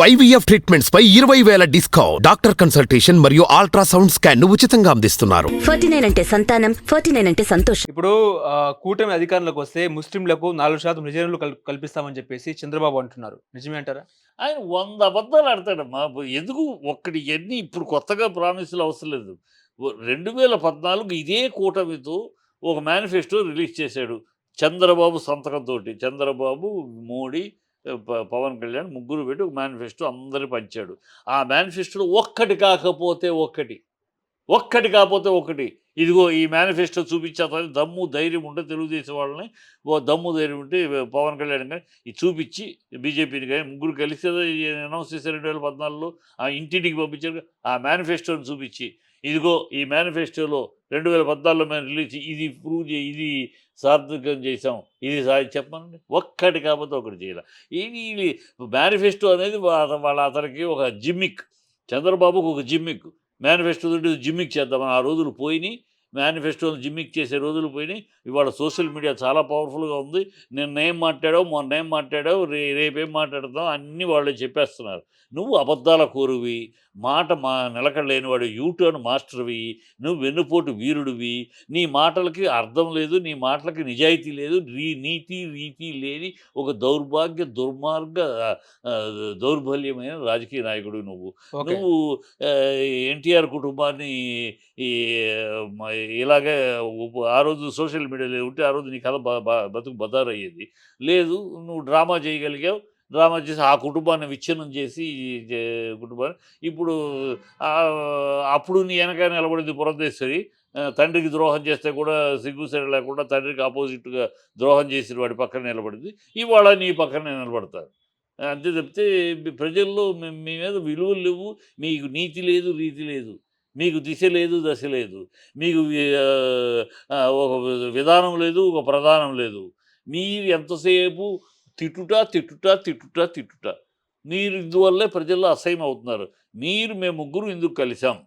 IVF treatments పై ఇరవై వేల డిస్కౌంట్. డాక్టర్ కన్సల్టేషన్ మరియు అల్ట్రాసౌండ్ స్కాన్ను ఉచితంగా అందిస్తున్నారు. ఫార్టీ నైన్ అంటే సంతానం ఫార్టీ నైన్ అంటే సంతోషం. ఇప్పుడు ఆ, కూటమి అధికారంలోకి వస్తే ముస్లింలకు నాలుగు శాతం రిజర్వులు కల్- కల్పిస్తామని చెప్పేసి చంద్రబాబు అంటున్నారు. నిజమే అంటారా? ఆయన వంద అబద్ధాలు ఆడతాడమ్మా. ఎందుకు ఒక్కటి ఎన్ని ఇప్పుడు కొత్తగా ప్రామిసులు అవసరం లేదు. ఓ- రెండు వేల పద్నాలుగు ఇదే కూటమితో ఒక మేనిఫెస్టో రిలీజ్ చేశాడు చంద్రబాబు సంతకంతో చంద్రబాబు మోడీ పవన్ కళ్యాణ్ ముగ్గురు పెట్టి ఒక మేనిఫెస్టో అందరు పంచాడు. ఆ మేనిఫెస్టోలో ఒక్కటి కాకపోతే ఒక్కటి. ఒక్కటి కాకపోతే ఒకటి ఇదిగో ఈ మేనిఫెస్టో చూపించేత దమ్ము ధైర్యం ఉంటే తెలుగుదేశం వాళ్ళని ఓ దమ్ము ధైర్యం ఉంటే పవన్ కళ్యాణ్ కానీ ఇది చూపించి బీజేపీని కానీ ముగ్గురు కలిసి అనౌన్స్ చేశారు రెండు వేల పద్నాలుగులో ఆ ఇంటింటికి పంపించారు. ఆ మేనిఫెస్టోని చూపించి ఇదిగో ఈ మేనిఫెస్టోలో రెండు వేల పద్నాలుగులో మేము రిలీజ్ ఇది ప్రూవ్ చే ఇది సార్థకం చేసాం ఇది సా చెప్పనండి ఒక్కటి కాకపోతే ఒకటి చేయాలి. ఇది మేనిఫెస్టో అనేది వాళ్ళ వాళ్ళ అతనికి ఒక జిమ్మిక్ చంద్రబాబుకు ఒక జిమ్మిక్. మేనిఫెస్టో తోటి జిమ్మిక్ చేద్దామని ఆ రోజులు పోయినాయి. మేనిఫెస్టోని జిమ్మిక్ చేసే రోజులు పోయినాయి. ఇవాళ సోషల్ మీడియా చాలా పవర్ఫుల్గా ఉంది. నిన్న ఏం మాట్లాడావు? మొన్న ఏం మాట్లాడావు? రే రేపేం మాట్లాడతాం అన్నీ వాళ్ళే చెప్పేస్తున్నారు. నువ్వు అబద్ధాల కోరువి. మాట మా నిలకడలేనివాడు యూటర్న్ మాస్టర్వి. నువ్వు వెన్నుపోటు వీరుడివి. నీ మాటలకి అర్థం లేదు. నీ మాటలకి నిజాయితీ లేదు. రీ నీతి రీతి లేని ఒక దౌర్భాగ్య దుర్మార్గ దౌర్బల్యమైన రాజకీయ నాయకుడు నువ్వు. నువ్వు ఎన్టీఆర్ కుటుంబాన్ని ఇలాగే ఆ రోజు సోషల్ మీడియాలో ఉంటే ఆ రోజు నీ కథ బ- బతుకు బదారయ్యేది లేదు నువ్వు డ్రామా చేయగలిగావు. డ్రామా చేసి ఆ కుటుంబాన్ని విచ్ఛిన్నం చేసి కుటుంబాన్ని. ఇప్పుడు అప్పుడు నీ వెనక నిలబడింది పురంధేశ్వరి. తండ్రికి ద్రోహం చేస్తే కూడా సిగ్గుసరి లేకుండా తండ్రికి ఆపోజిట్గా ద్రోహం చేసిన వాడి పక్కన నిలబడింది. ఇవాళ నీ పక్కనే నిలబడతారు. అంతే తప్పితే ప్రజల్లో మీ మీ మీద విలువలు లేవు. మీకు నీతి లేదు రీతి లేదు. మీకు దిశ లేదు దశ లేదు. మీకు ఒక విధానం లేదు ఒక ప్రధానం లేదు. మీరు ఎంతసేపు తిట్టుట తిట్టుట తిట్టుట తిట్టుట. మీరు ఇందువల్లే ప్రజల్లో అసహ్యం అవుతున్నారు. మీరు మేము ముగ్గురు ఇందుకు కలిసాం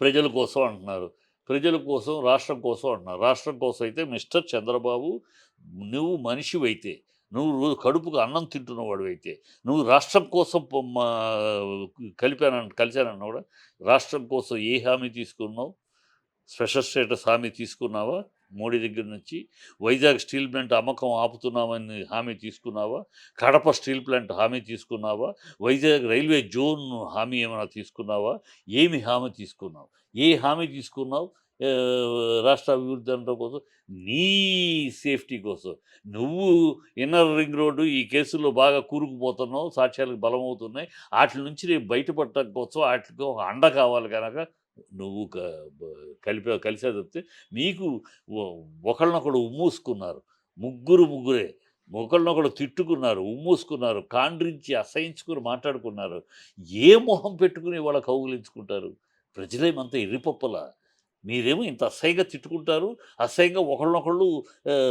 ప్రజల కోసం అంటున్నారు. ప్రజల కోసం రాష్ట్రం కోసం అంటున్నారు. రాష్ట్రం కోసం అయితే మిస్టర్ చంద్రబాబు నువ్వు మనిషివైతే నువ్వు రోజు కడుపుకు అన్నం తింటున్నవాడు అయితే నువ్వు రాష్ట్రం కోసం మా- కలిపానని కలిశానన్నా కూడా రాష్ట్రం కోసం ఏ హామీ తీసుకున్నావు? స్పెషల్ స్టేటస్ హామీ తీసుకున్నావా? మోడీ దగ్గర నుంచి వైజాగ్ స్టీల్ ప్లాంట్ అమ్మకం ఆపుతున్నామని హామీ తీసుకున్నావా? కడప స్టీల్ ప్లాంట్ హామీ తీసుకున్నావా? వైజాగ్ రైల్వే జోన్ హామీ ఏమైనా తీసుకున్నావా? ఏమి హామీ తీసుకున్నావు? ఏ హామీ తీసుకున్నావు? రాష్ట్ర అభివృద్ధి అనడం కోసం నీ సేఫ్టీ కోసం. నువ్వు ఇన్నర్ రింగ్ రోడ్డు ఈ కేసుల్లో బాగా కూరుకుపోతున్నావు సాక్ష్యాలకు బలమవుతున్నాయి. వాటి నుంచి రేపు బయటపడటం కోసం వాటికి ఒక అండ కావాలి కనుక నువ్వు క- కలిసే తప్పితే మీకు ఒకళ్ళనొకడు ఉమ్మూసుకున్నారు. ముగ్గురు ముగ్గురే. ఒకళ్ళనొకడు తిట్టుకున్నారు ఉమ్మూసుకున్నారు కాండ్రించి అసహించుకుని మాట్లాడుకున్నారు. ఏ మొహం పెట్టుకుని వాళ్ళ కౌగులించుకుంటారు? ప్రజలేమంతా ఎర్రిపప్పలా. మీరేమో ఇంత అసహ్యంగా తిట్టుకుంటారు అసహ్యంగా ఒకళ్ళనొకళ్ళు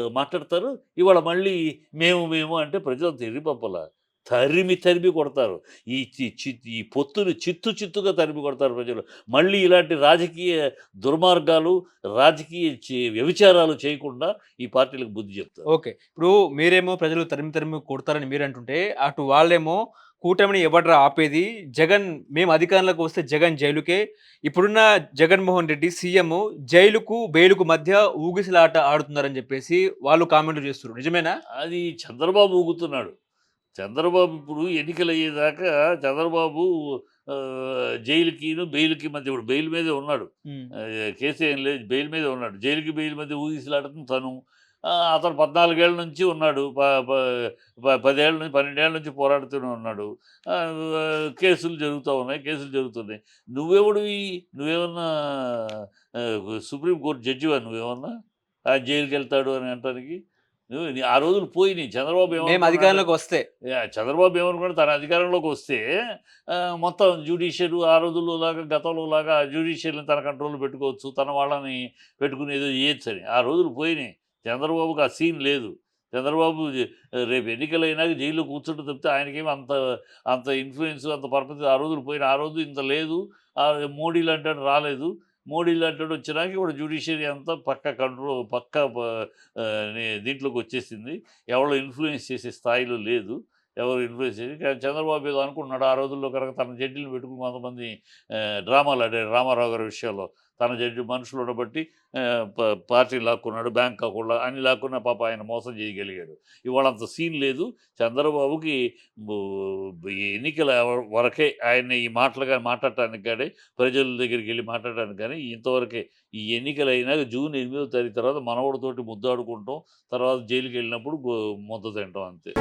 మాట్లాడతారు ఇవాళ మళ్ళీ మేము మేము అంటే ప్రజలంతా ఎర్రిపప్పలా తరిమి తరిమి కొడతారు. ఈ చి- ఈ పొత్తుని చిత్తు చిత్తుగా తరిమి కొడతారు ప్రజలు. మళ్ళీ ఇలాంటి రాజకీయ దుర్మార్గాలు రాజకీయ చే- వ్యభిచారాలు చేయకుండా ఈ పార్టీలకు బుద్ధి చెప్తారు. ఓకే. ఇప్పుడు మీరేమో ప్రజలు తరిమి తరిమి కొడతారని మీరు అంటుంటే అటు వాళ్ళేమో కూటమిని ఎవడ్రా ఆపేది? జగన్ మేము అధికారంలోకి వస్తే జగన్ జైలుకే. ఇప్పుడున్న జగన్మోహన్ రెడ్డి సీఎం జైలుకు బెయిలుకు మధ్య ఊగిసలాట ఆడుతున్నారని చెప్పేసి వాళ్ళు కామెంట్లు చేస్తున్నారు. నిజమేనా? అది చంద్రబాబు ఊగుతున్నాడు. చంద్రబాబు ఇప్పుడు ఎన్నికలు అయ్యేదాకా చంద్రబాబు ఆ, జైలుకిను బెయిల్కి మధ్య ఇప్పుడు బెయిల్ మీదే ఉన్నాడు. ఆ, కేసు ఏం లేదు బెయిల్ మీదే ఉన్నాడు. జైలుకి బెయిల్ మధ్య ఊగిసలాడుతుంది తను అతను పద్నాలుగేళ్ళ నుంచి ఉన్నాడు. ప- ప- ప- పదేళ్ళ నుంచి పన్నెండేళ్ళ నుంచి పోరాడుతూనే ఉన్నాడు. కేసులు జరుగుతూ ఉన్నాయి కేసులు జరుగుతున్నాయి. నువ్వెవడివి నువ్వేమన్నా సుప్రీంకోర్టు జడ్జివా నువ్వేమన్నా? ఆ జైలుకి వెళ్తాడు అని అంటానికి? నువ్వు ఆ రోజులు పోయినాయి చంద్రబాబు ఏమనుకున్నాడు? అధికారంలోకి వస్తే. చంద్రబాబు ఏమనుకున్నాడు? తన అధికారంలోకి వస్తే మొత్తం జ్యుడిషియల్ ఆ రోజుల్లో లాగా గతంలో లాగా జ్యుడిషియల్ని తన కంట్రోల్లో పెట్టుకోవచ్చు. తన వాళ్ళని పెట్టుకునేది చేయొచ్చు అని ఆ రోజులు పోయినాయి. చంద్రబాబుకి ఆ సీన్ లేదు. చంద్రబాబు రేపు ఎన్నికలైనాక జైల్లో కూర్చుంటే తప్పితే ఆయనకేమి అంత అంత ఇన్ఫ్లుయెన్స్ అంత పరపతి ఆ రోజులు పోయిన ఆ రోజు ఇంత లేదు. మోడీలు మోడీ లాంటి రాలేదు. మోడీ లాంటి వచ్చినాక ఇప్పుడు జ్యుడిషియరీ అంతా పక్క కంట్రోల్ పక్క దీంట్లోకి వచ్చేసింది. ఎవరో ఇన్ఫ్లుయెన్స్ చేసే స్థాయిలో లేదు. ఎవరు ఇన్ఫ్లుయెన్స్ చేసి చంద్రబాబు ఏదో అనుకుంటున్నాడు. ఆ రోజుల్లో కనుక తన జడ్జిని పెట్టుకుని కొంతమంది డ్రామాలు ఆడారు. రామారావు గారి విషయంలో తన జడ్జి మనుషులు ఉండబట్టి ప- పార్టీ లాక్కున్నాడు బ్యాంక్ కాకుండా అన్ని లాక్కున్న పాప ఆయన మోసం చేయగలిగాడు. ఇవాళ అంత సీన్ లేదు. చంద్రబాబుకి ఎన్నికల వరకే ఆయన ఈ మాటలు కానీ మాట్లాడటానికి కానీ ప్రజల దగ్గరికి వెళ్ళి మాట్లాడటానికి కానీ ఇంతవరకే ఈ ఎన్నికలు అయినాక జూన్ ఎనిమిదో తారీఖు తర్వాత మనవడితోటి ముద్దాడుకుంటాం. తర్వాత జైలుకి వెళ్ళినప్పుడు ముద్ద తింటాం అంతే.